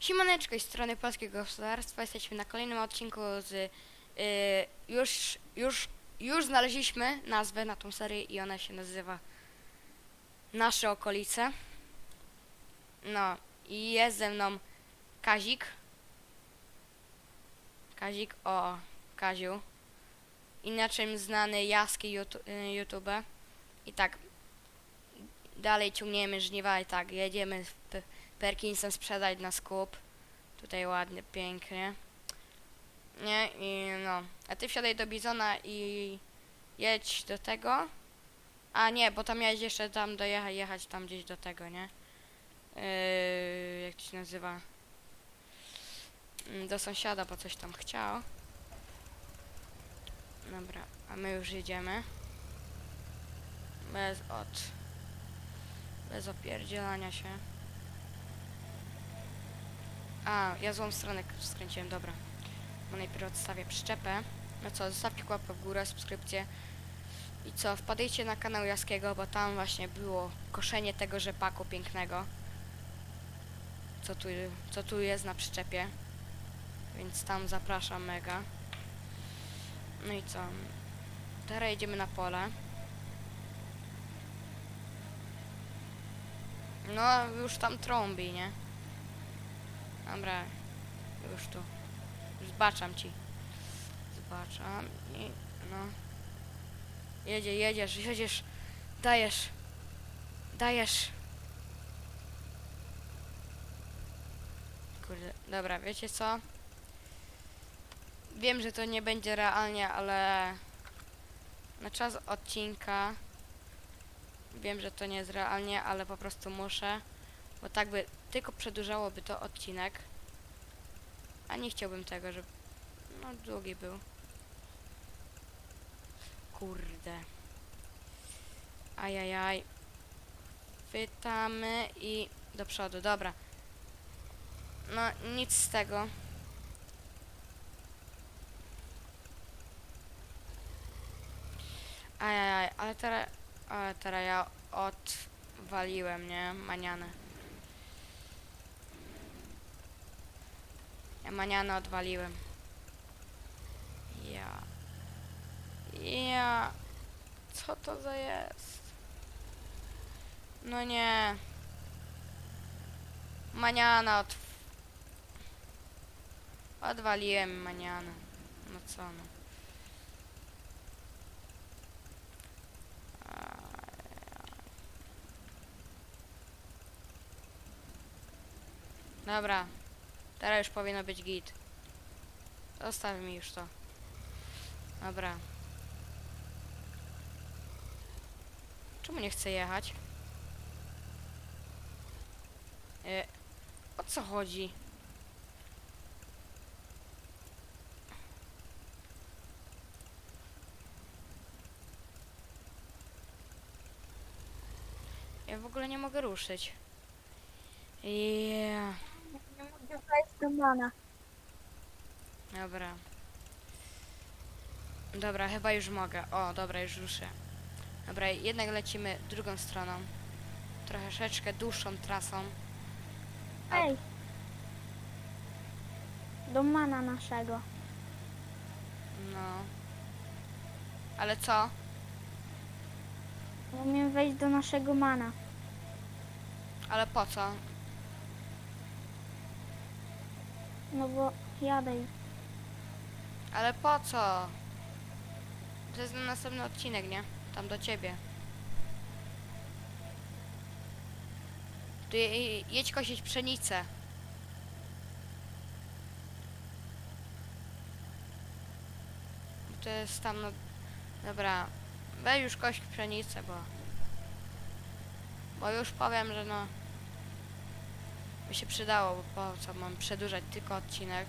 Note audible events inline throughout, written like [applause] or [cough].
Siemaneczko z strony Polskiego Gospodarstwa. Jesteśmy na kolejnym odcinku z... y, już, już, już znaleźliśmy nazwę na tą serię i ona się nazywa Nasze okolice. No i jest ze mną Kazik. Kazik, o, Kaziu. Inaczej znany Jaski YouTube. YouTube. I tak, dalej ciągniemy żniwa i tak, jedziemy w Perkinsem sprzedać na skup. Tutaj ładnie, pięknie. Nie, i no. A ty wsiadaj do Bizona i jedź do tego. A nie, bo tam miałeś jeszcze tam dojechać, jechać tam gdzieś do tego, nie? Yy, jak to się nazywa? Mm, Do sąsiada, bo coś tam chciał. Dobra, a my już jedziemy. Bez od... Bez opierdzielania się. A, ja złą stronę skręciłem, dobra. Bo najpierw odstawię przyczepę. No co, zostawcie łapkę w górę, subskrypcję. I co, wpadajcie na kanał Jaskiego, bo tam właśnie było koszenie tego rzepaku pięknego. Co tu, co tu jest na przyczepie. Więc tam zapraszam mega. No i co? Teraz jedziemy na pole. No, już tam trąbi, nie? Dobra, już tu. Zbaczam ci. Zbaczam i no. Jedzie, jedziesz, jedziesz. Dajesz. Dajesz. Kurde, dobra, wiecie co? Wiem, że to nie będzie realnie, ale na czas odcinka wiem, że to nie jest realnie, ale po prostu muszę, bo tak by tylko przedłużałoby to odcinek, a nie chciałbym tego, żeby no długi był. Kurde. Ajajaj. Pytamy i do przodu, dobra. No nic z tego. Ajajaj, ale teraz, ale teraz ja odwaliłem, nie? Manianę. Ja manianę odwaliłem. Ja. Ja. Co to za jest? No nie. Maniana od... Odwaliłem manianę. No co no. Dobra. Teraz już powinno być git. Zostaw mi już to. Dobra. Czemu nie chcę jechać? E, o co chodzi? Ja w ogóle nie mogę ruszyć. Yeah. Do mana. Dobra. Dobra, chyba już mogę. O, dobra, już ruszę. Dobra, jednak lecimy drugą stroną. Troszeczkę dłuższą trasą. A- Ej! Do mana naszego. No. Ale co? Umiem wejść do naszego mana. Ale po co? No bo jadę już. Ale po co? To jest na następny odcinek, nie? Tam do ciebie. Tu je- jedź kosić pszenicę. To jest tam, no... Dobra. Weź już kość pszenicę, bo... Bo już powiem, że no... By się przydało, bo po co mam przedłużać tylko odcinek.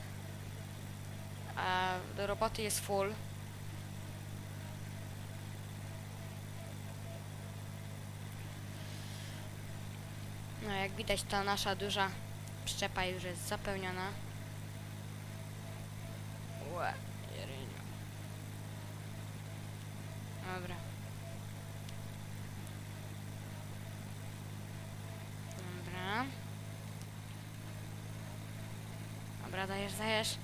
A do roboty jest full. No jak widać ta nasza duża przyczepa już jest zapełniona. Dobra. Dobra. Dobra, dajesz, dajesz.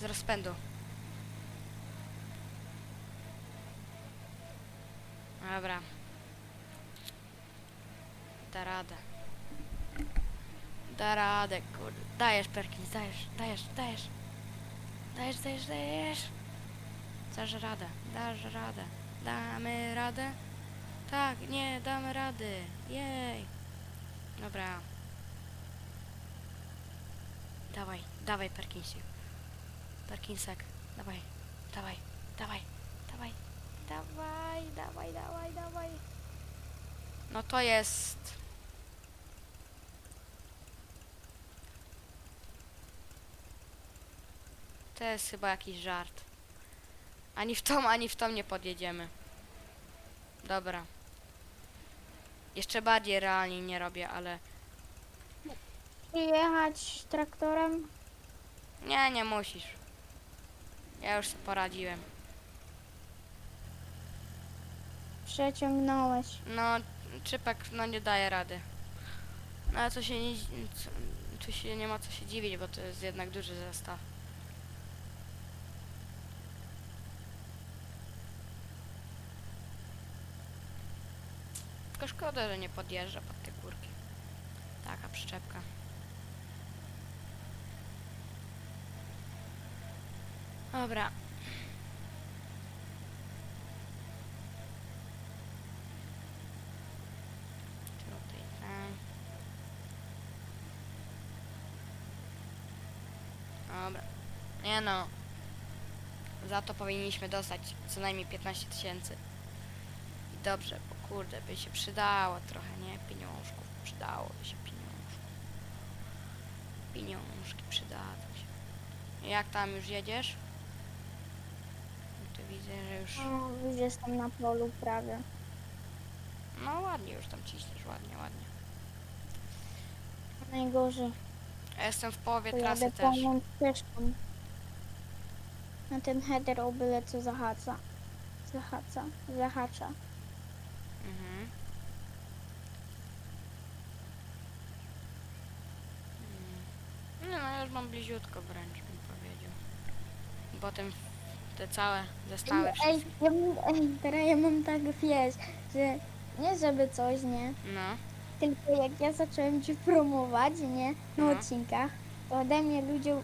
Z rozpędu. Dobra. Da radę. Da radę, kurde. Dajesz, Perkins, dajesz, dajesz, dajesz. Dajesz, dajesz, dajesz. Dasz radę, dasz radę. Damy radę? Tak, nie, damy rady. Jej. Dobra. Dawaj, dawaj Perkinsie. Perkinsek, dawaj, dawaj, dawaj, dawaj, dawaj, dawaj, dawaj, dawaj. No to jest... To jest chyba jakiś żart. Ani w tą, ani w tą nie podjedziemy. Dobra. Jeszcze bardziej realnie nie robię, ale... Jechać traktorem? Nie, nie musisz. Ja już sobie poradziłem. Przeciągnąłeś. No, Czypek, no nie daje rady. No ale to się nie... co- Tu się nie ma co się dziwić, bo to jest jednak duży zestaw. Tylko szkoda, że nie podjeżdża pod te górki. Taka przyczepka. Dobra. Tutaj tak. Dobra. Nie no. Za to powinniśmy dostać co najmniej 15 tysięcy. I dobrze, bo kurde, by się przydało trochę, nie? Pieniążków. Przydałoby się pieniążków. Pieniążki przydadzą się. Jak tam już jedziesz? Widzę, że już... No, już jestem na polu prawie. No ładnie już tam ciśniesz, ładnie, ładnie. Najgorzej. Ja jestem w połowie Pojadę trasy też. pełną ścieżką. Na ten header o byle co zahacza. Zahacza. Zahacza. Mhm. Mm. No, no ja już mam bliziutko wręcz bym powiedział. Potem te całe zestawy Ej, ja mam, ej, teraz ja mam tak wiesz, że nie żeby coś, nie? No, Tylko jak ja zacząłem cię promować, nie? Na No. odcinkach, to ode mnie ludzie...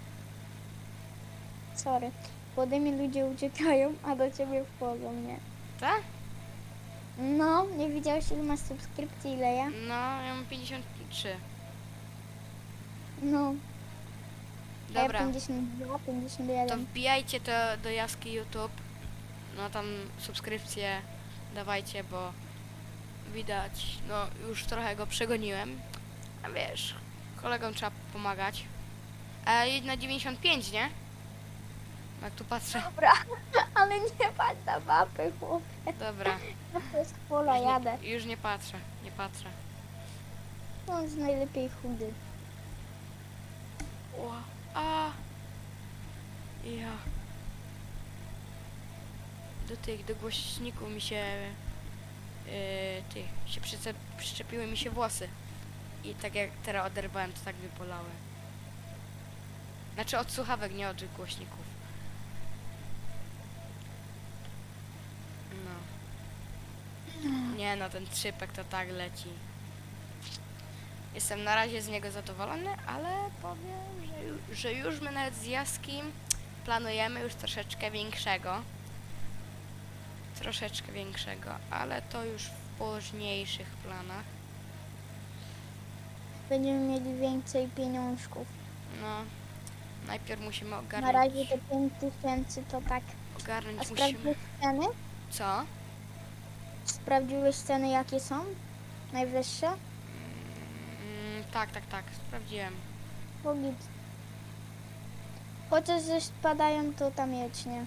Sorry. Bo ode mnie ludzie uciekają, a do ciebie wchodzą, nie? tak? No, nie widziałeś ile masz subskrypcji, ile ja? No, ja mam 53. No, Dobra, 52, to 51. wbijajcie to do Jaski YouTube. No tam subskrypcje dawajcie, bo widać, no już trochę go przegoniłem. A wiesz, kolegom trzeba pomagać. A na 95, nie? Jak tu patrzę. Dobra, [laughs] ale nie patrz na mapy, chłopie. Dobra. To jest pola Już jadę. nie, już nie patrzę, nie patrzę. On jest najlepiej chudy. O, a. Ja. Do tych, do głośników mi się... Yy, ty, się przyczepiły mi się włosy. I tak jak teraz oderwałem, to tak mi bolały. Znaczy od słuchawek, nie od głośników. No. Nie no, ten trzypek to tak leci. Jestem na razie z niego zadowolony, ale powiem, że, że już my nawet z Jaskim planujemy już troszeczkę większego. Troszeczkę większego, ale to już w późniejszych planach. Będziemy mieli więcej pieniążków. No, najpierw musimy Na ogarnąć. razie te 5 tysięcy to tak. A Ogarnąć musimy. sprawdziłeś ceny? Co? Sprawdziłeś ceny jakie są? Najwyższe? Tak, tak, tak, sprawdziłem. Bo git. Chociaż że spadają to tam jedź, nie?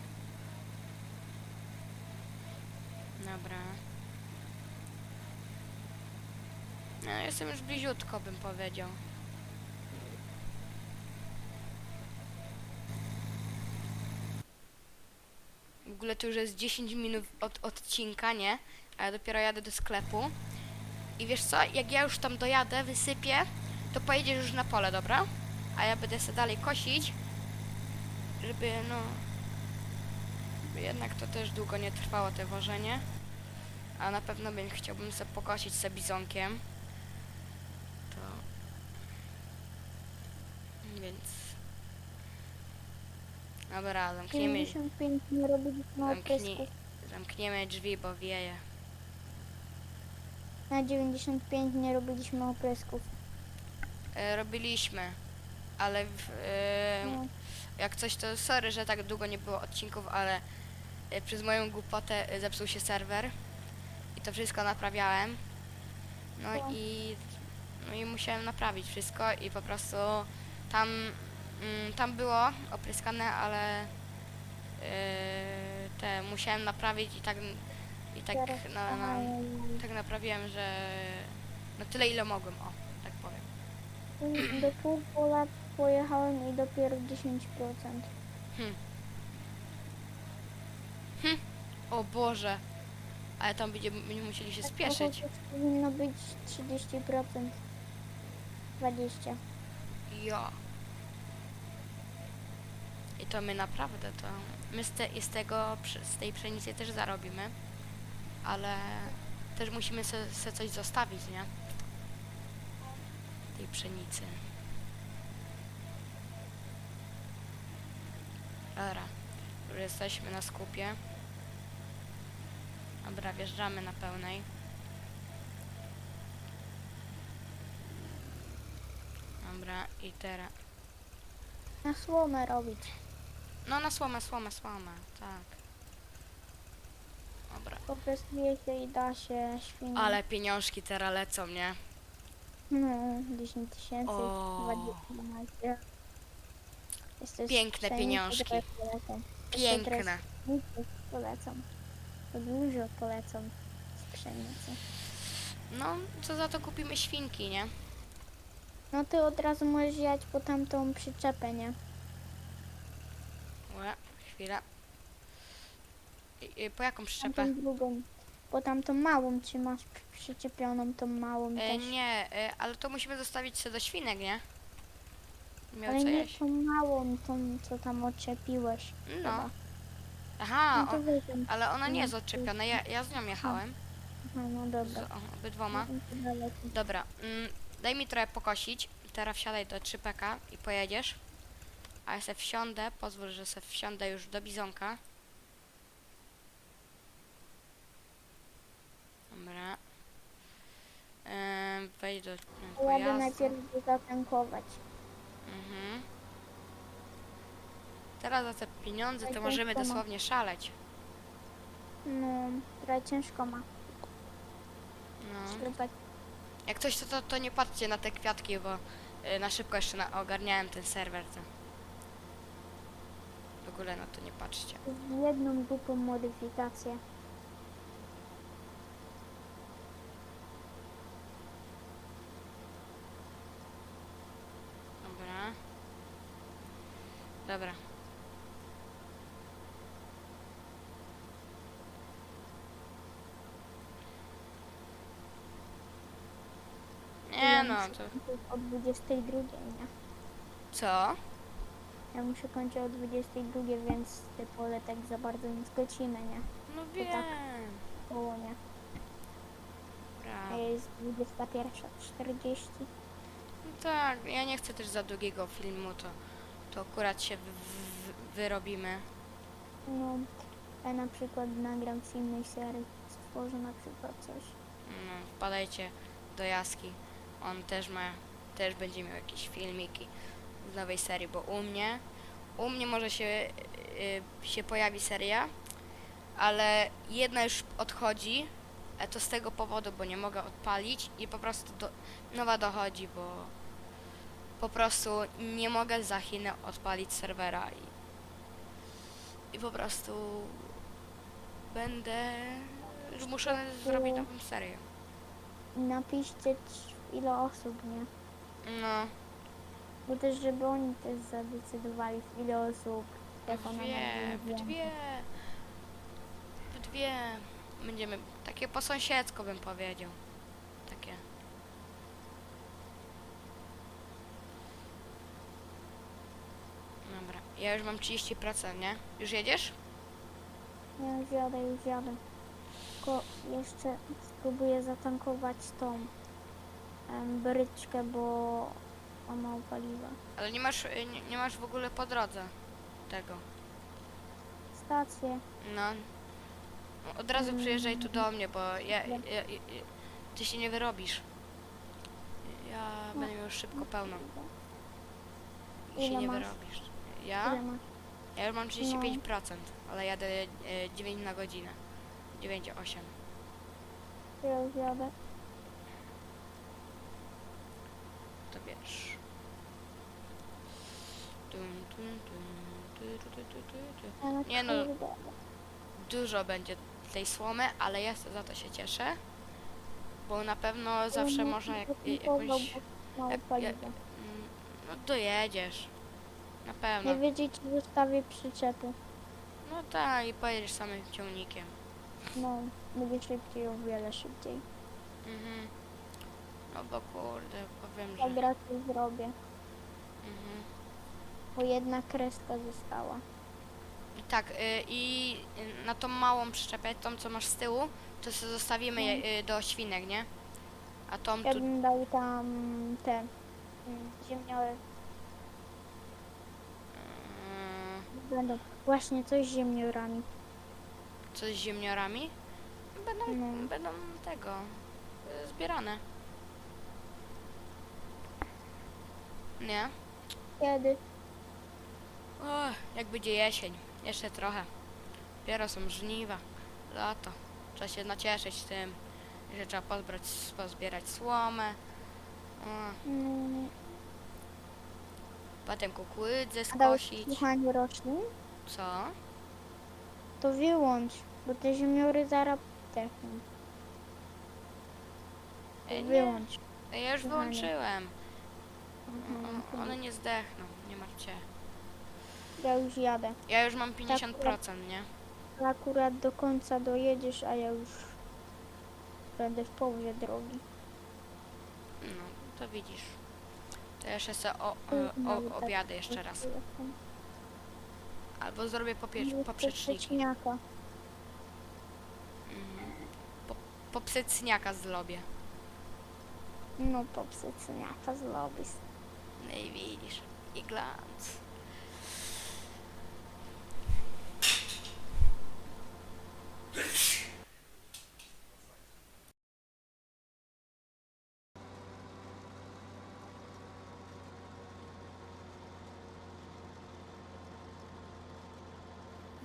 Dobra. No, jestem już bliziutko, bym powiedział. W ogóle to już jest 10 minut od odcinka, nie? A ja dopiero jadę do sklepu. I wiesz co, jak ja już tam dojadę, wysypię, to pojedziesz już na pole, dobra? A ja będę sobie dalej kosić żeby no żeby jednak to też długo nie trwało te wożenie. A na pewno bym chciałbym sobie pokosić se bizonkiem. To więc Dobra, zamkniemy, 95 nie oprysków. zamkniemy drzwi, bo wieje. Na 95 nie robiliśmy oprysków. E, robiliśmy, ale w, e, No. jak coś to sorry, że tak długo nie było odcinków, ale e, przez moją głupotę e, zepsuł się serwer i to wszystko naprawiałem. No No. i no i musiałem naprawić wszystko i po prostu tam mm, tam było opryskane, ale e, te musiałem naprawić i tak i tak Teraz- no, no, Aha, tak naprawiłem, że no tyle ile mogłem, o, tak powiem. i- Do pół lat pojechałem i dopiero 10%. O Boże. Ale tam będziemy będziemy musieli się Tak spieszyć. chociaż Powinno być 30%. 20. Ja. I to my naprawdę to. My z, te, i z tego, przy- z tej pszenicy też zarobimy. Ale też musimy se, se coś zostawić, nie? Tej pszenicy. Dobra. Już jesteśmy na skupie. Dobra, wjeżdżamy na pełnej. Dobra, i teraz. Na słomę robić. No na słomę, słomę, słomę, tak. Dobra. Po prostu jeździ i da się świnie. Ale pieniążki teraz lecą, nie? No, 10 tysięcy, O. 20 Jest to Piękne pieniążki. Piękne. Polecą. To dużo polecą z pszenicy. No, co za to kupimy świnki, nie? No ty od razu możesz jechać po tamtą przyczepę, nie? Ue, chwila. I, po jaką przyczepę? Tamtą drugą. Po tamtą małą trzymasz przyczepioną tą małą E, też. nie, e, ale to musimy zostawić się do świnek, nie? Miał Ale co nie jeść. tą małą, tą co tam odczepiłeś. No. chyba. Aha, no to o, weź ją. ale ona nie jest no, odczepiona, ja, ja z nią jechałem. Aha, no Z dobra. o, obydwoma. No to. Dobra, mm, daj mi trochę pokosić. Teraz wsiadaj do 3PK i pojedziesz. A ja se wsiądę, pozwól, że se wsiądę już do bizonka. Dobra. Ehm, wejdź do Jadę pojazdu. najpierw zatankować. Mhm. Teraz za te pieniądze to Tak, możemy dosłownie szaleć. No, trochę ciężko ma. No. Szlupek. Jak coś, to, to, to nie patrzcie na te kwiatki, bo y, na szybko jeszcze na, ogarniałem ten serwer. To. W ogóle na to nie patrzcie. Jedną głupą modyfikację. Dobra. Dobra. Nie no, to O 22, nie? co? Ja muszę kończyć o 22, więc te pole tak za bardzo nie skocimy, nie? No tak. wiem. Koło nie. A Dobra. jest 21.40. No tak, ja nie chcę też za długiego filmu, to, to akurat się wyrobimy. No, ja na przykład nagram z innej serii. Stworzę na przykład coś. No, wpadajcie do Jaski. On też ma, też będzie miał jakieś filmiki z nowej serii, bo u mnie, u mnie może się, y, się pojawi seria, ale jedna już odchodzi, a to z tego powodu, bo nie mogę odpalić i po prostu do, nowa dochodzi, bo po prostu nie mogę za Chinę odpalić serwera i, i po prostu będę zmuszony zrobić nową serię. Napiszcie c- ile osób, nie? No, Bo też, żeby oni też zadecydowali ile osób. Jak ona dwie, w dwie, w dwie. Będziemy, takie po sąsiedzku bym powiedział. Takie. Dobra, Ja już mam 30%, nie? Już jedziesz? Ja już jadę, już jadę. Tylko jeszcze spróbuję zatankować tą em, bryczkę, bo ona mało paliwa. Ale nie masz, y, nie, nie masz w ogóle po drodze tego. Stację. No. No, Od razu przyjeżdżaj tu do mnie, bo ja, ja, ja, ja, ty się nie wyrobisz. Ja No. będę miał szybko pełno. I się Ile nie masz? wyrobisz. Ja? Ile masz? Ja już mam 35%, ale jadę e, 9 na godzinę. 9,8. Ja już jadę. To wiesz. Tum, tum, tum, tu, tu, tu, tu, tu, tu. Ale Nie no. kurde. Dużo będzie tej słomy, ale ja za to się cieszę. Bo na pewno zawsze można jak, jakąś... Mało jak- paliwa. Mm, No dojedziesz. Na pewno. Nie wiedzieć, zostawię przyczepu. No tak, i pojedziesz samym ciągnikiem. No, będzie szybciej, o wiele szybciej. Mhm. No bo kurde, powiem, że... Dobra, to zrobię. Mhm. Bo jedna kreska została. I Tak, y, i y, na tą małą przyczepę, tą co masz z tyłu, to sobie zostawimy je, y, do świnek, nie? A tą Ja tu... bym dał tam te mm, ziemniory. y, Będą właśnie coś z ziemniorami. coś z ziemniorami? Będą, No. będą tego, y, zbierane. Nie? Kiedy? O, jak będzie jesień, jeszcze trochę. Dopiero są żniwa, lato. Trzeba się nacieszyć tym, że trzeba pozbrać, pozbierać słomę. O, Mm, potem kukurydzę a dałeś skosić. słuchanie roślin? Co? To wyłącz, bo te ziemniory zaraz techną. E, nie. wyłącz. Ja już Kochanie. wyłączyłem. Mhm, O- One nie zdechną, nie martwcie. Ja już jadę. Ja już mam 50%, nie? Akurat do końca dojedziesz, a ja już będę w połowie drogi. No, to widzisz. To jeszcze se o, o, o, objadę jeszcze raz. Albo zrobię popie, poprzeczniki. Mhm. Po, poprzeczniaka zrobię. No poprzeczniaka zrobisz. No i widzisz. I glans.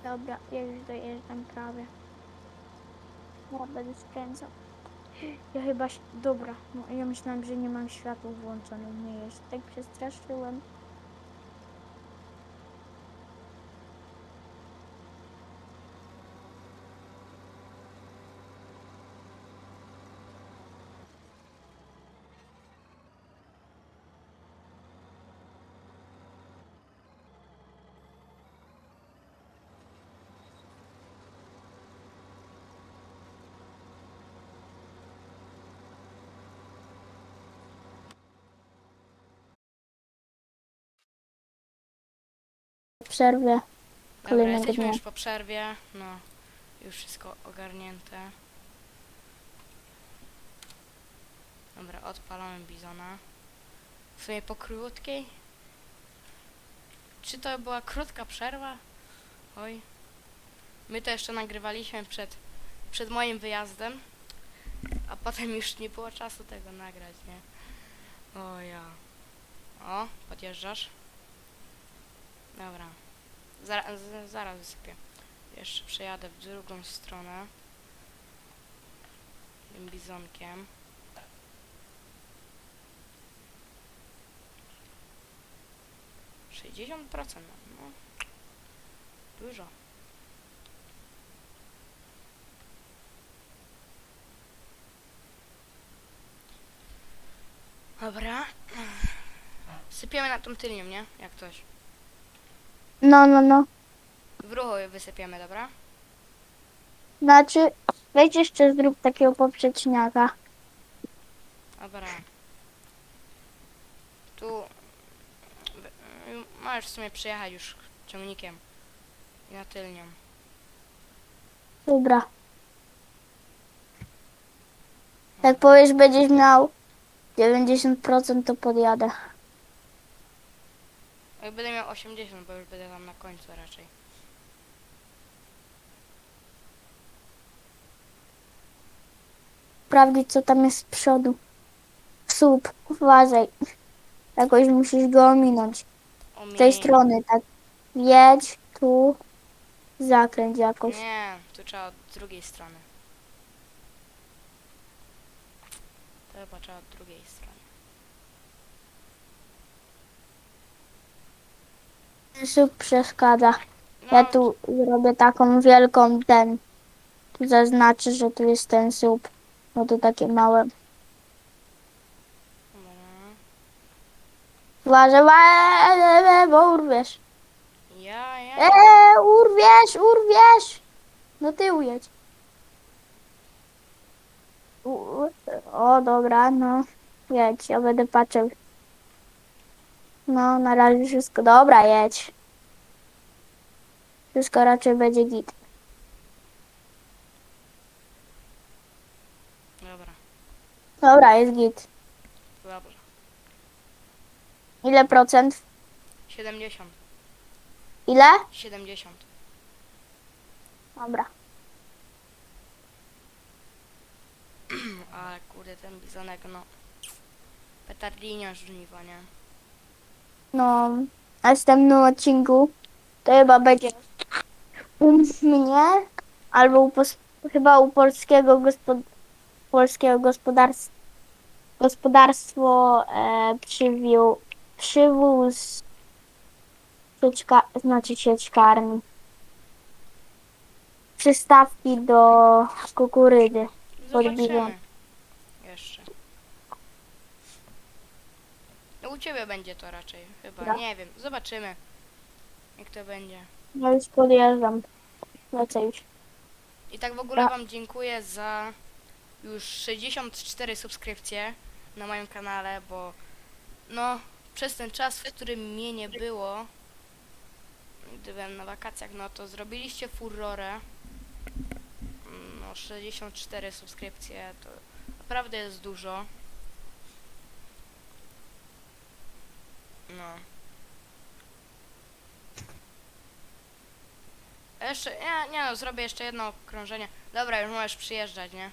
Dobra, ja już dojeżdżam prawie. Ja będę skręcał. Ja chyba... Dobra, no, ja myślałam, że nie mam światła włączonych. Nie jest. Tak przestraszyłem. Przerwę. Dobra, Kolejnego jesteśmy dnia. już po przerwie. No, już wszystko ogarnięte. Dobra, odpalamy bizona. W sumie po krótkiej. Czy to była krótka przerwa? Oj. My to jeszcze nagrywaliśmy przed, przed moim wyjazdem. A potem już nie było czasu tego nagrać, nie? O ja. O, podjeżdżasz. Dobra. Zara, z, zaraz wysypię. Jeszcze przejadę w drugą stronę. Tym bizonkiem. Sześćdziesiąt procent, no. Dużo. Dobra. Sypiemy na tą tylnią, nie? Jak coś. No, no, no. W ruchu wysypiemy, dobra? Znaczy, weź jeszcze zrób takiego poprzeczniaka. Dobra. Tu... Możesz w sumie przyjechać już ciągnikiem. I na tylnią. Dobra. Jak powiesz, będziesz miał 90%, to podjadę. Jak będę miał 80, bo już będę tam na końcu raczej. Sprawdzić, co tam jest z przodu. Słup, uważaj. Jakoś musisz go ominąć. Z tej strony, tak. Jedź, tu. Zakręć jakoś. Nie, tu trzeba od drugiej strony. To chyba trzeba od drugiej strony. Słup przeszkadza. Ja tu zrobię taką wielką ten. Tu zaznaczę, że tu jest ten słup. No to takie małe. Uważaj, uważaj, bo urwiesz. Ja, ja. Eee, urwiesz, urwiesz. No ty ujedź. U- O, dobra, no. Jedź, ja będę patrzył. No, na razie wszystko. Dobra, jedź. Wszystko raczej będzie git. Dobra, Dobra, jest git. dobrze. Ile procent? 70. Ile? 70. Dobra. [clears throat] Ale kurde, ten bizonek, no. Petardinio żniwa, nie? No, w następnym odcinku to chyba będzie u mnie albo u pos- chyba u polskiego, gospod- polskiego gospodarstwa gospodarstwo e, przywiół, przywóz sieczka, znaczy sieczkarni przystawki do kukurydzy. Zobaczymy. No u ciebie będzie to raczej, chyba. Dobra. Nie wiem, zobaczymy. Jak to będzie. No już podjeżdżam. Lecę już. I tak w ogóle Ja- wam dziękuję za już 64 subskrypcje na moim kanale, bo no przez ten czas, w którym mnie nie było, gdy byłem na wakacjach, no to zrobiliście furorę. No 64 subskrypcje to naprawdę jest dużo. No. Jeszcze, nie, nie no, zrobię jeszcze jedno okrążenie. Dobra, już możesz przyjeżdżać, nie?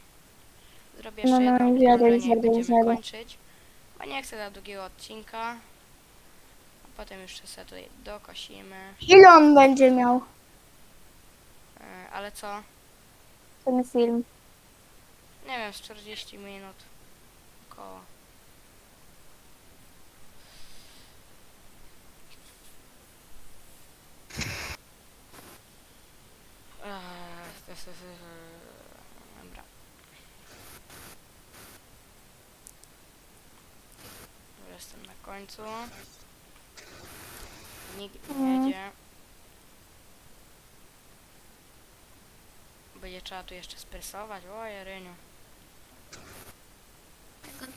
Zrobię jeszcze No, no, jedno jadę, okrążenie i jadę, będziemy jadę. kończyć. Bo nie chcę za długiego odcinka. A potem jeszcze sobie tutaj dokosimy. Ile on będzie miał E, ale co? ten film? Nie wiem, z 40 minut. Około. To- Dobra. Jestem na końcu. Nikt nie Mm. jedzie. Będzie trzeba tu jeszcze spresować. O, Jeryniu.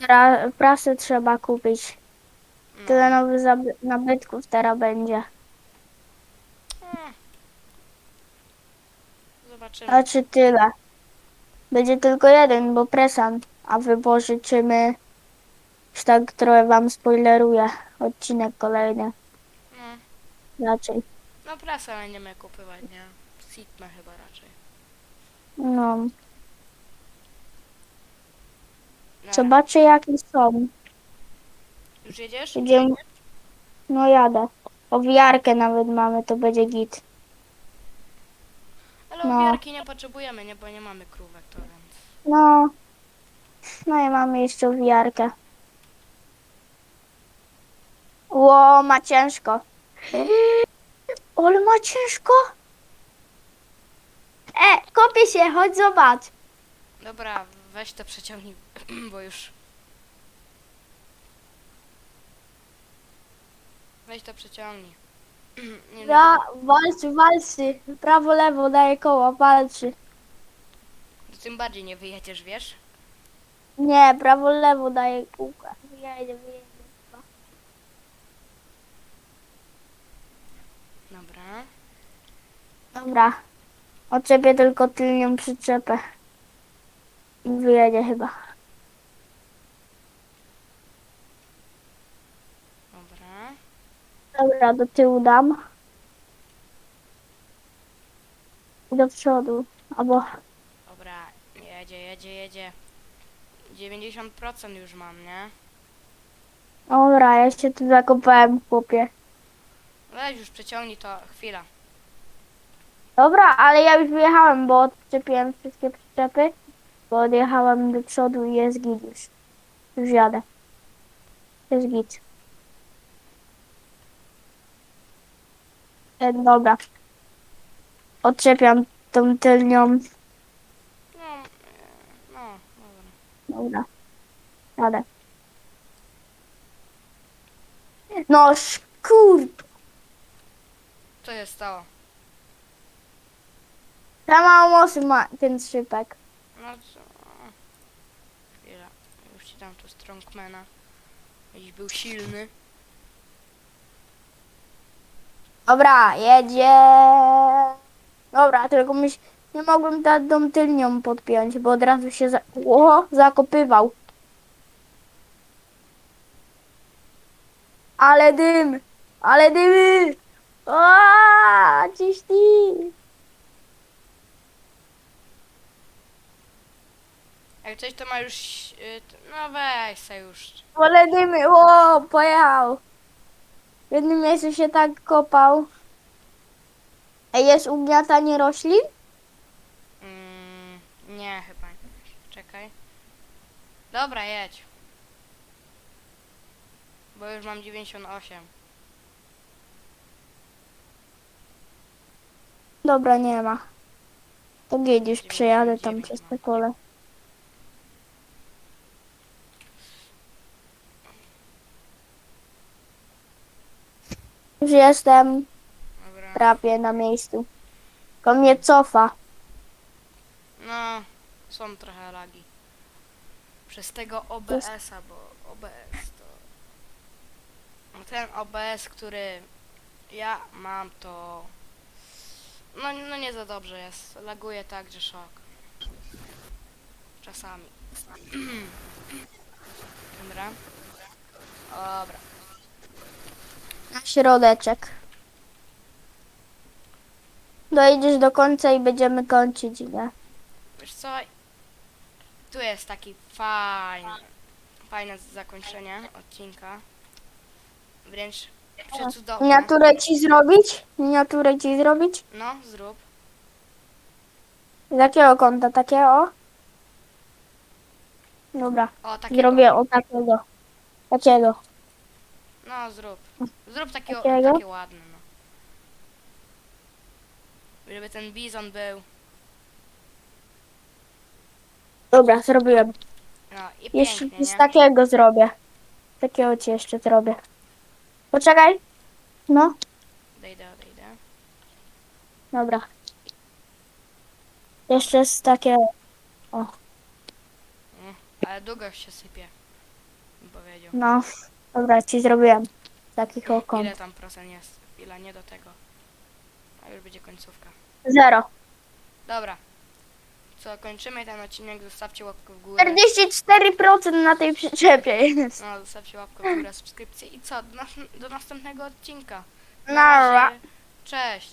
Teraz prasę trzeba kupić. No. Tyle nowych nabytków teraz będzie. Mm. Zobaczymy. Znaczy tyle. Będzie tylko jeden, bo presan. A wypożyczymy. Już tak trochę wam spoileruję. Odcinek kolejny. No, Raczej. no prasę będziemy kupywać, nie? Sitmę chyba raczej. No. No, Zobaczę jakie są. Już jedziesz? Idziemy. No jadę. Owijarkę nawet mamy, to będzie git. Ale no. owiarki nie potrzebujemy, nie? Bo nie mamy krówek, to więc... No. No i mamy jeszcze owijarkę. Ło, ma ciężko. [laughs] Ale ma ciężko. E, kopię się, chodź zobacz. Dobra, weź to przeciągnij, [clears throat] bo już... Weź to przeciągnij. Ja walczy, walczy. Prawo, lewo, daje koło, walczy. to tym bardziej nie wyjedziesz, wiesz? Nie, prawo, lewo daje kółka. Wyjedzie, wyjedzie. Dobra. Dobra. Odczepię tylko tylnią przyczepę. I wyjedzie chyba. Dobra. Dobra, do tyłu dam. I do przodu. Albo... Dobra, jedzie, jedzie, jedzie. 90% już mam, nie? Dobra, ja się tu zakopałem, chłopie. Weź już przeciągnij to, chwila. Dobra, ale ja już wyjechałem, bo odczepiłem wszystkie przyczepy. Bo odjechałem do przodu i jest git już. Już jadę. Jest git. E, dobra. Odczepiam tą tylnią. No, no, dobra. Dobra. Jadę. No szkur... Co się stało? Za mało mocy ma ten szypek. No co? Chwila, już ci dam tu strongmana. Jakiś był silny. Dobra, jedzie. Dobra, tylko myśl, nie mogłem tą tylnią podpiąć, bo od razu się za... o, zakopywał. Ale dym! Ale dymy! Aaaa, ciśnij! Jak coś to ma już... y, No weź se już. Ale dymy! O, pojechał! W jednym miejscu się tak kopał. Ej, jest ugniatanie roślin? Mm, nie, chyba nie. Czekaj. Dobra, jedź. Bo już mam 98. Dobra, nie ma. To gdzieś przejadę tam 99 przez te pole. Już jestem Dobra. prawie na miejscu. Tylko mnie cofa. No, są trochę lagi. Przez tego OBS-a, bo OBS to... Ten OBS, który ja mam, to... No, no nie za dobrze jest. Laguje tak, że szok. Czasami. [clears throat] Dobra. Dobra. Na środeczek. Dojedziesz do końca i będziemy kończyć, nie? Wiesz co? Tu jest taki fajny, fajne zakończenie odcinka. Wręcz przecudowne. Miniaturę ci zrobić? Miniaturę ci zrobić? No, zrób. Z jakiego kąta? Takiego? Dobra, O, takiego. zrobię o takiego. Takiego. No, zrób. Zrób takiego, Takiego? takie ładne, no. Żeby ten bizon był. Dobra, zrobiłem. No i Jeszcze pięknie, z nie? takiego zrobię. Takiego ci jeszcze zrobię. Poczekaj. No, Odejdę, odejdę. dobra. Jeszcze z takiego. Ale długo się sypie. Bym powiedział. No, dobra, ci zrobiłem. Takich Ile okon. tam procent jest? Ile nie do tego. A już będzie końcówka. Zero. Dobra. Co, kończymy ten odcinek, zostawcie łapkę w górę. 44% na tej przyczepie jest. No, zostawcie łapkę w górę, subskrypcję i co? Do, nas do następnego odcinka. Na razie. Cześć.